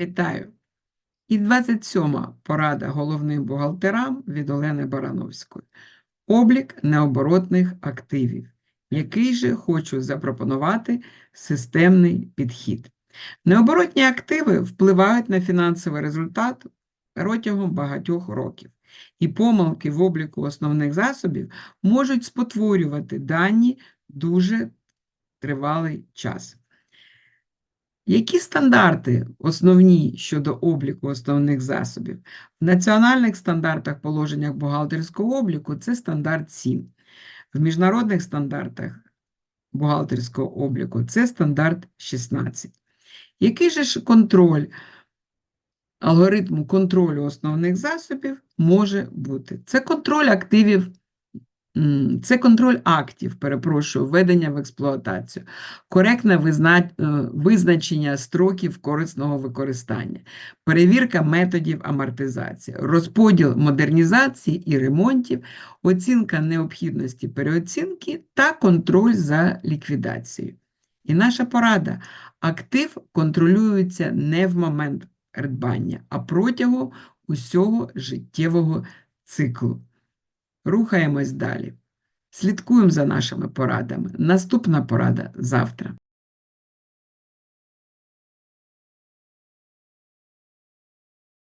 Вітаю! І 27-ма порада головним бухгалтерам від Олени Барановської. Облік необоротних активів, який же хочу запропонувати системний підхід. Необоротні активи впливають на фінансовий результат протягом багатьох років, і помилки в обліку основних засобів можуть спотворювати дані дуже тривалий час. Які стандарти основні щодо обліку основних засобів? В національних стандартах положеннях бухгалтерського обліку це стандарт 7. В міжнародних стандартах бухгалтерського обліку це стандарт 16. Який же ж контроль, алгоритм контролю основних засобів може бути? Це контроль активів, це контроль актів, перепрошую, введення в експлуатацію, коректне е, визначення строків корисного використання, перевірка методів амортизації, розподіл модернізації і ремонтів, оцінка необхідності переоцінки та контроль за ліквідацією. І наша порада – актив контролюється не в момент придбання, а протягом усього життєвого циклу. Рухаємось далі. Слідкуємо за нашими порадами. Наступна порада завтра.